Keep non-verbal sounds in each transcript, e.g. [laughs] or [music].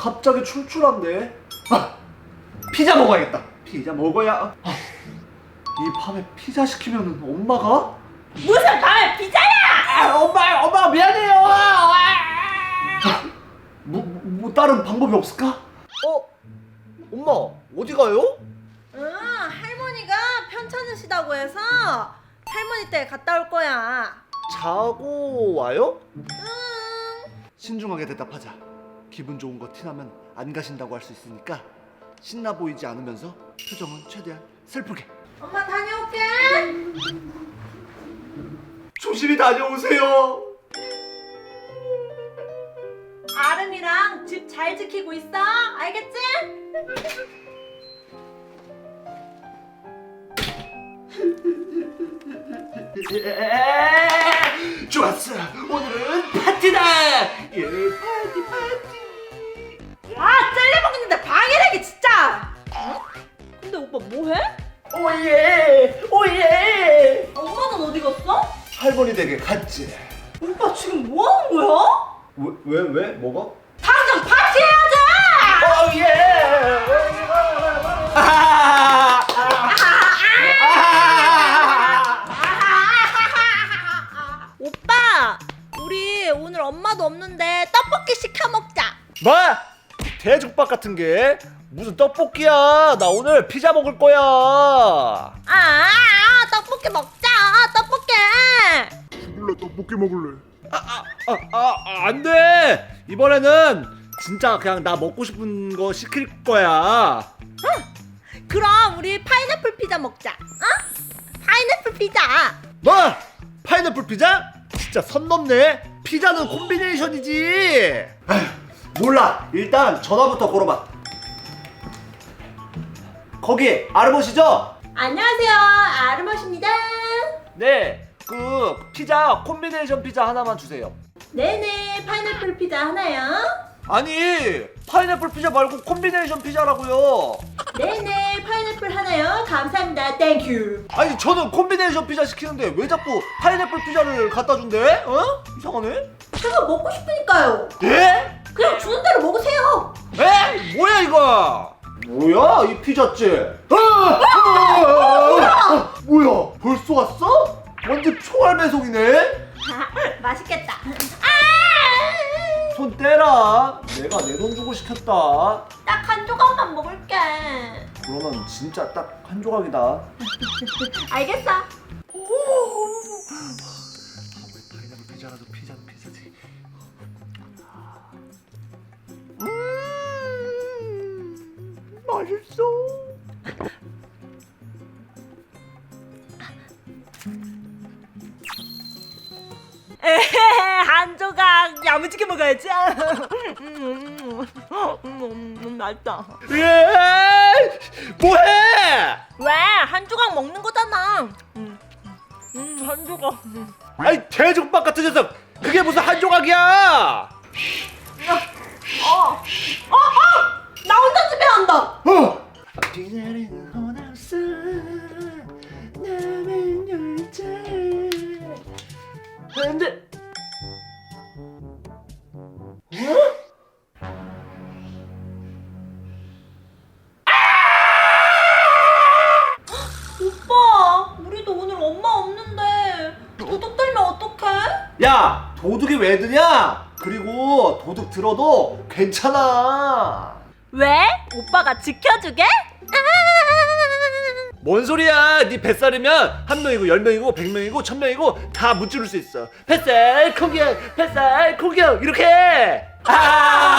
갑자기 출출한데. 아, 피자 먹어야겠다. 피자 먹어야. 아, 이 밤에 피자 시키면은 엄마가? 무슨 밤에 피자야! 아, 엄마, 엄마 미안해요. 아, 뭐, 뭐, 뭐 다른 방법이 없을까? 어, 엄마 어디 가요? 응, 할머니가 편찮으시다고 해서 할머니 댁 갔다 올 거야. 자고 와요? 응. 신중하게 대답하자. 기분 좋은 거 티나면 안 가신다고 할 수 있으니까 신나 보이지 않으면서 표정은 최대한 슬프게. 엄마 다녀올게. 조심히 다녀오세요. 아름이랑 집 잘 지키고 있어. 알겠지? 좋았어. 오늘은 파티다. 예, 파티 파티. 먹는데 방해되기 진짜. 어? 근데 오빠 뭐해? 오예, 오예. 엄마는 어디 갔어? 할머니 댁에 갔지. 오빠 지금 뭐 하는 거야? 왜, 왜, 왜? 뭐가? 당장 파티해야지! 오예. 아, 오빠, 우리 오늘 엄마도 없는데 떡볶이 시켜 먹자. 뭐? 대죽밥 같은 게 무슨 떡볶이야? 나 오늘 피자 먹을 거야. 아, 아, 떡볶이 먹자. 떡볶이. 죽을래 떡볶이 먹을래 아, 아, 아, 안 돼. 이번에는 진짜 그냥 나 먹고 싶은 거 시킬 거야. 그럼 우리 파인애플 피자 먹자. 어? 파인애플 피자. 뭐? 파인애플 피자? 진짜 선 넘네. 피자는 콤비네이션이지. 몰라. 일단 전화부터 걸어봐. 거기 아르모시죠? 안녕하세요. 아르머십니다. 네. 그 피자 콤비네이션 피자 하나만 주세요. 네네, 파인애플 피자 하나요. 아니 파인애플 피자 말고 콤비네이션 피자라고요. 네네, 파인애플 하나요. 감사합니다. 땡큐. 아니 저는 콤비네이션 피자 시키는데 왜 자꾸 파인애플 피자를 갖다 준대? 어? 이상하네. 제가 먹고 싶으니까요. 예? 그냥 주는 대로 먹으세요. 에? 뭐야 이거? 뭐야 이 피자집? 아! 아! 아! 뭐야 벌써 왔어? 완전 총알 배송이네. 맛있겠다. 아! 손 떼라. 내가 내 돈 주고 시켰다. 딱 한 조각만 먹을게. 그러면 진짜 딱 한 조각이다. [laughs] 알겠어. 파인애플 피자라도 피자는 피 맛있어. 한 조각 야무지게 먹어야지. 음, 음, 음, 음, 맛있다. 예! 뭐해? 왜? 한 조각 먹는 거잖아. 음, 음, 한 조각. 음. 아이 대중밥 같은 녀석. 그게 무슨 한 조각이야? 어, 어, 어! 나 혼자 집에 간다. 어. 남은. 근데 오빠, 우리도 오늘 엄마 없는데 도둑 들면 어떡해? 야 도둑이 왜 드냐? 그리고 도둑 들어도 괜찮아. 왜? 오빠가 지켜주게? 뭔 소리야? 네 뱃살이면 한 명이고 열 명이고 백 명이고 천 명이고 다 무찌를 수 있어. 뱃살 공격, 뱃살 공격 이렇게. 아!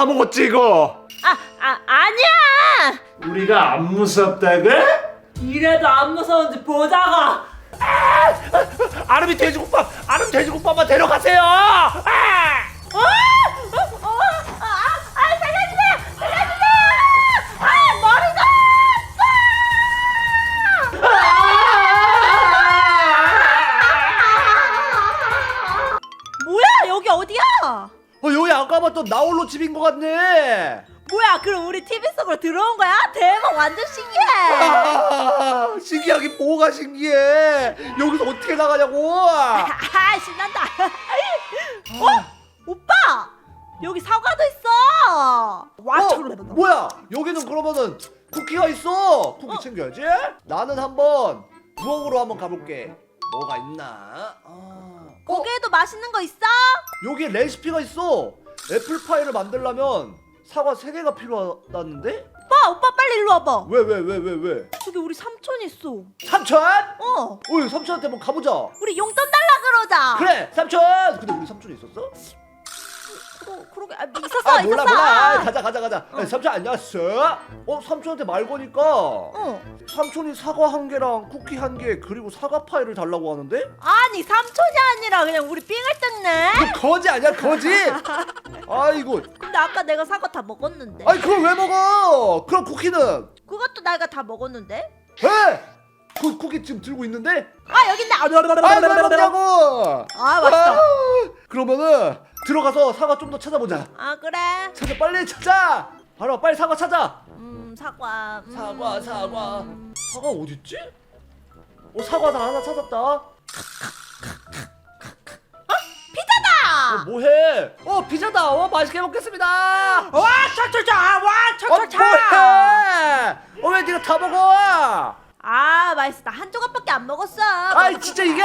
다 먹었지 이거. 아, 아, 아니야! 우리가 안 무섭다고? 이래도 안 무서운지 보자가! 아름이 돼지국밥, 아름 돼지국밥만 데려가세요. 아! 어? 어? 완전 나홀로 집인 것 같네. 뭐야 그럼 우리 TV 속으로 들어온 거야? 대박 완전 신기해 아, 신기하긴 뭐가 신기해. 여기서 어떻게 나가냐고. [laughs] 아 신난다 어? 오빠 여기 사과도 있어 와 어, 뭐야? 여기는 그러면은 쿠키가 있어. 쿠키 챙겨야지. 나는 한번 부엌으로 한번 가볼게. 뭐가 있나? 아, 어, 거기에도 맛있는 거 있어? 여기 레시피가 있어. 애플파이를 만들려면 사과 3개가 필요하다는데? 오빠 오빠 빨리 일로 와봐 왜, 왜, 왜, 왜, 왜? 저기 우리 삼촌 있어 삼촌? 어 어이, 삼촌한테 한번 가보자. 우리 용돈 달라 그러자 그래, 삼촌! 근데 우리 삼촌이 있었어? 그러, 그러게 아, 있었어 아, 몰라, 있었어 몰라. 아, 가자, 가자, 가자. 어. 삼촌 안녕하세요. 어, 삼촌한테 말 거니까 어 삼촌이 사과 한 개랑 쿠키 한 개, 그리고 사과 파이를 달라고 하는데? 아니 삼촌이 아니라 그냥 우리 삥을 뜯네 그 거지 아니야, 거지? [laughs] 아이고. 근데 아까 내가 사과 다 먹었는데 아니, 그걸 왜 먹어? 그럼 쿠키는? 그것도 내가 다 먹었는데 왜? 그 쿠키 지금 들고 있는데? 아 여기 있네 아, 왜 먹냐고! 아 맛있어 아, 그러면은 들어가서 사과 좀 더 찾아보자. 아 그래 찾아, 빨리 찾아! 바로 빨리 사과 찾아! 음 사과 음. 사과, 사과. 사과 어딨지? 어, 사과 다 하나 찾았다. 피자다 어, 뭐해? 어, 피자다. 어, 맛있게 먹겠습니다. 와 차차차 와 어, 뭐해? 어, 왜 네가 다 먹어? 아 맛있어 나 한 조각밖에 안 먹었어 아이, 진짜 이게!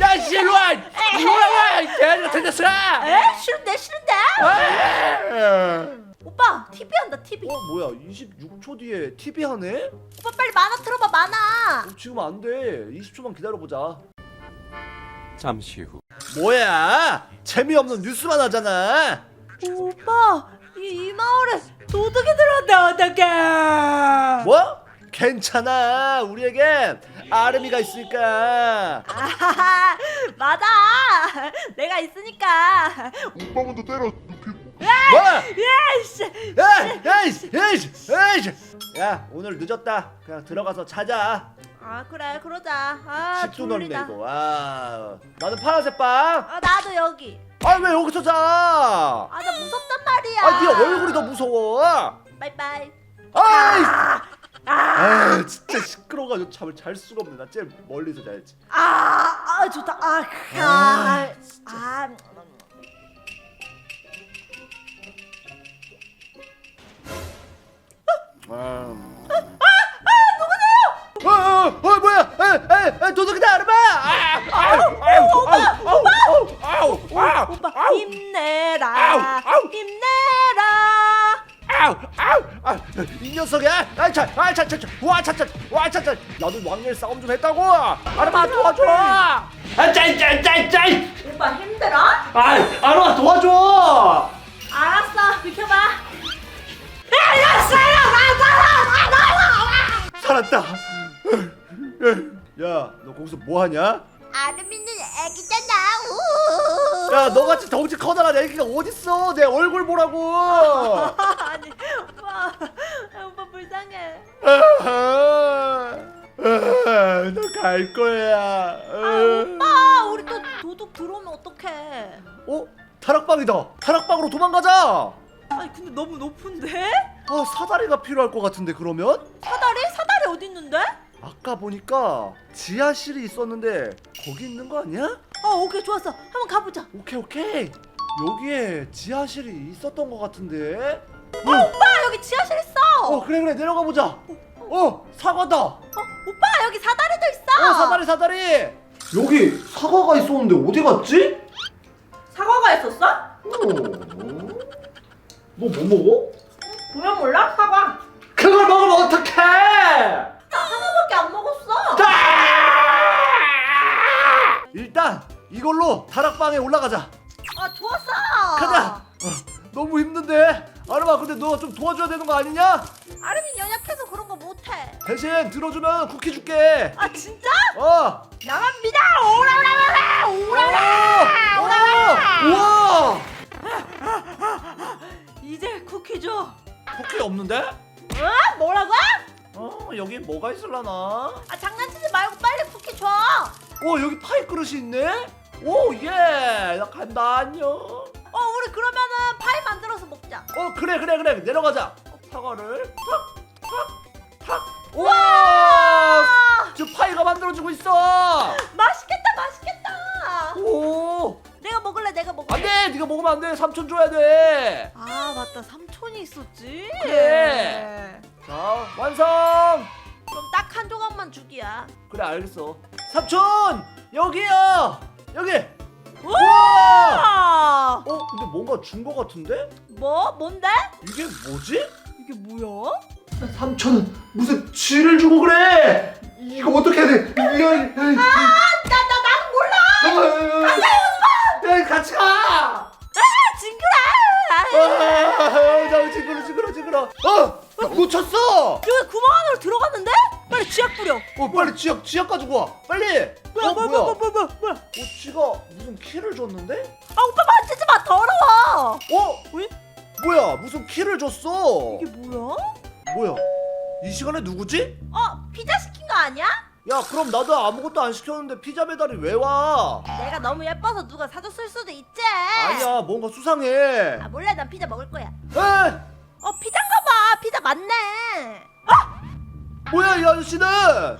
야, 씨, 일로 와! 일로 와! 대가리가 들렸어! 에 싫은데 싫은데 어, 오빠 TV 한다 TV 뭐야? 26초 뒤에 TV 하네? 오빠 빨리 만화 틀어봐 만화 어, 지금 안 돼. 20초만 기다려보자. 잠시 후. 뭐야? 재미없는 뉴스만 하잖아. 오빠 이, 이 마을에 도둑이 들어왔다 어떡해 뭐? 괜찮아. 우리에겐 아름이가 있으니까. 아하하 맞아 내가 있으니까 오빠 먼저 때려 눕히고. 뭐? 예씨 야, 야, 이씨, 야, 이씨, 야, 이씨. 야, 오늘 늦었다. 그냥 들어가서 자자. 아 그래 그러자 아 10도 넘네 졸리다 이거. 와. 나는 파란색 빵. 아 나도 여기 아, 왜 여기서 자? 아 나 무섭단 말이야 아, 네 얼굴이 더 무서워. 빠이빠이 아이. 아, 진짜 시끄러워가지고 잠을 잘 수가 없네. 나 제일 멀리서 자야지. 아, 아 좋다 아, 아, 아, 아, 누구세요? 어, 어, 어, 뭐야? 에, 에, 에, 도둑이다, 아르마! 아, 아우, 아우, 아우, 아우, 아우, 아우, 오빠 아우, 힘내라 아우, 아우. 아우, 아우, 아우, 이 녀석이야! 아이, 차, 아이, 차, 차, 차, 와, 차, 차, 와, 차, 차, 나도 왕일 싸움 좀 했다고! 아르마 도와줘! 아, 짤, 짤, 짤, 짤! 오빠 힘들어? 아, 아르마 도와줘! 알았어 비켜봐 살았다. 야, 너 거기서 뭐 하냐? 아르미는 애기잖아 우. 야, 너같이 덩치 커다란 애기가 어딨어? 내 얼굴 보라고! [laughs] 아니 아, 오빠 불쌍해 너갈 거야. 아 오빠 우리 또 도둑 들어오면 어떡해 어? 타락방이다. 타락방으로 도망가자. 아니 근데 너무 높은데? 아, 사다리가 필요할 것 같은데 그러면? 사다리? 사다리 어디 있는데? 아까 보니까 지하실이 있었는데 거기 있는 거 아니야? 어 오케이 좋았어 한번 가보자 오케이 오케이. 여기에 지하실이 있었던 것 같은데. 어 오빠 여기 지하실 있어 어 그래 그래 내려가 보자. 어 사과다. 어, 오빠 여기 사다리도 있어. 어 사다리 사다리. 여기 사과가 있었는데 어디 갔지? 사과가 있었어? 뭐뭐 먹어? 보면 몰라? 사과. 그걸 먹으면 어떡해? 나 하나밖에 안 먹었어. 일단 이걸로 다락방에 올라가자. 아 좋았어. 가자. 어, 너무 힘든데. 아르마 근데 너 좀 도와줘야 되는 거 아니냐? 아름이 연약해서 그런 거 못해. 대신 들어주면 쿠키 줄게. 아 진짜? 어. 나만 믿어. 오라라라라. 오라라. 오라라. 우와. 이제 쿠키 줘. 쿠키 없는데? 어? 뭐라고? 어 여기 뭐가 있을라나? 아 장난치지 말고 빨리 쿠키 줘. 어 여기 파이 그릇이 있네. 오 예. 나 간다 안녕. 어 우리 그러면은 파이 만들어서. 어 그래 그래 그래. 내려가자. 어, 사과를 탁탁탁. 우와! 저 파이가 만들어지고 있어. 맛있겠다, 맛있겠다. 오! 내가 먹을래, 내가 먹을래. 안돼! 네가 먹으면 안돼. 삼촌 줘야 돼자 아 맞다, 삼촌이 있었지. 그래. 완성! 그럼 딱 한 조각만 주기야. 그래 알겠어. 삼촌! 여기요! 여기 우와 아, 어 근데 뭔가 준 거 같은데 뭐? 뭔데? 이게 뭐지 이게 뭐야? 삼촌은 무슨 쥐를 주고 그래 이거 어떻게 해야 돼 이거 나, 나, 나는 몰라. 야, 같이 가! 아, 징그러. 아, 나 징그러, 징그러, 징그러. 어! 나 놓쳤어! 여기 구멍 안으로 들어갔는데? 빨리 쥐약 뿌려. 어, 빨리 지역, 지역 가지고 와. 빨리! 뭐야, 어, 뭐야, 뭐야? 뭐야, 뭐야, 뭐야. 어, 쥐가 무슨 키를 줬는데? 아, 오빠 만지지 마, 더러워. 어? 왜? 뭐야, 무슨 키를 줬어? 이게 뭐야? 뭐야? 이 시간에 누구지? 어, 피자 시킨 거 아니야? 야, 그럼 나도 아무것도 안 시켰는데 피자 배달이 왜 와? 내가 너무 예뻐서 누가 사줬을 수도 있지. 아니야, 뭔가 수상해. 아, 몰래 난 피자 먹을 거야. 에? 어, 피자인가 봐. 피자 맞네. 아, 뭐야, 이 아저씨는?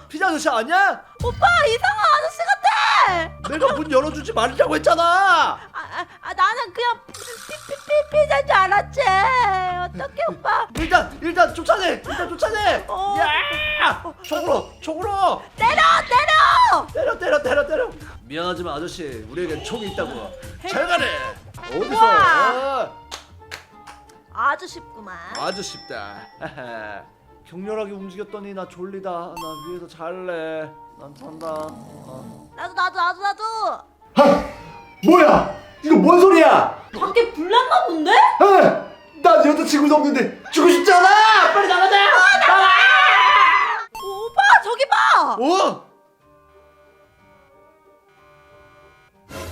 피자 아저씨 아니야? 오빠 이상한 아저씨 같아. 내가 문 열어주지 말라고 했잖아! 아, 아, 아 나는 그냥 피 피 피 피자인 줄 알았지. 어떡해 오빠. 일단 일단 쫓아내 일단 쫓아내 어. 야 총으로 총으로 때려 때려. 때려 때려 때려 때려 미안하지만 아저씨 우리에겐 총이 있다고 잘 가래 어디서 우와. 어, 아주 쉽구만. 아주 쉽다 [laughs] 격렬하게 움직였더니 나 졸리다 나 위에서 잘래 난 잔다 어. 나도 나도 나도 나도. 뭐야 이거 뭔 소리야 밖에 불났나 본데? 난 여자친구도 없는데 죽고 싶잖아 빨리 나가자 오빠 저기 봐. 어?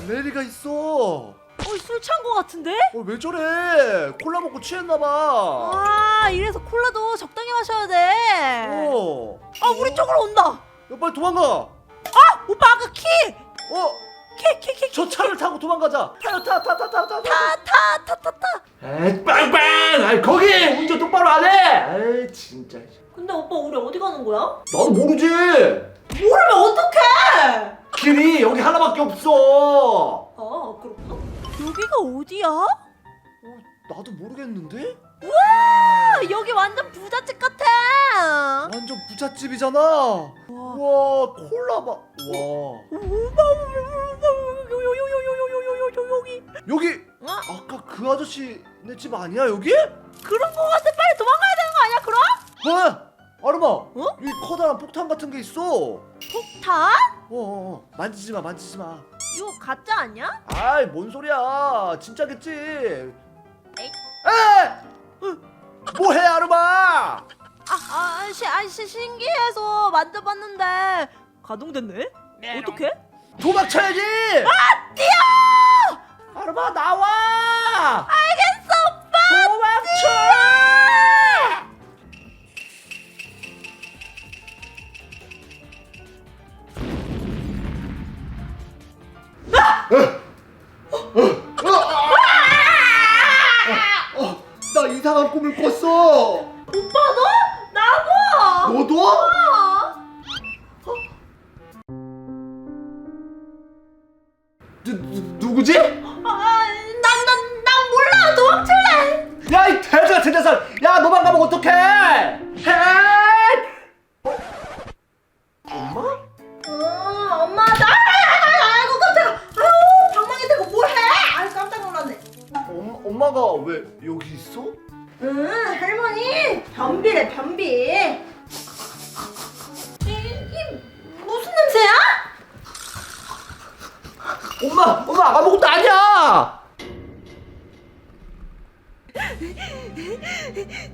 레리가 있어. 어, 어, 술찬거 같은데? 왜 저래? 콜라 먹고 취했나봐. 아, 이래서 콜라도 적당히 마셔야 돼. 어. 아, 우리 쪽으로 온다. 야, 빨리 도망가. 아, 오빠 아까 키, 어, 키, 키, 키, 저 차를 타고 도망가자. 타, 타, 타, 타, 타, 타. 타, 타, 타, 타, 타. 에이, 빵빵! 아이, 거기 운전 똑바로 안 해. 에이, 진짜. 근데 오빠 우리 어디 가는 거야? 나도 모르지. 모르면 어떡해? 길이 여기 하나밖에 없어. 아, 그렇구나. 여기가 어디야? 어, 나도 모르겠는데? 아, 여기 완전 부잣집 같아. 완전 부잣집이잖아. 와, 콜라 봐. 와. 오빠, 여기. 여기 어? 아까 그 아저씨네 집 아니야 여기? 그런 거 같아. 빨리 도망가야 되는 거 아니야? 그럼? 뭐야? 아르마 어? 여기 커다란 폭탄 같은 게 있어 어, 폭탄? 어, 어. 만지지 마 만지지 마 이거 가짜 아니야? 아이 뭔 소리야 진짜겠지 에이. 에! 어, 뭐해 아르마 아, 아, 시, 아, 시, 신기해서 만져봤는데 가동됐네? 어떻게? 도망쳐야지 아, 뛰어! 아르마 나와 알겠어, 오빠. 도망쳐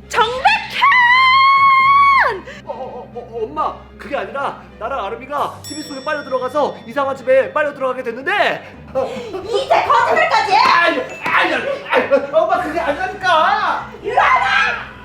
정백현! 어, 어, 어, 엄마 그게 아니라 나랑 아름이가 TV 속에 빨려 들어가서 이상한 집에 빨려 들어가게 됐는데 어, 이제 거짓말까지 해? 아니 아니 아니 엄마 그게 아니라니까 일어나!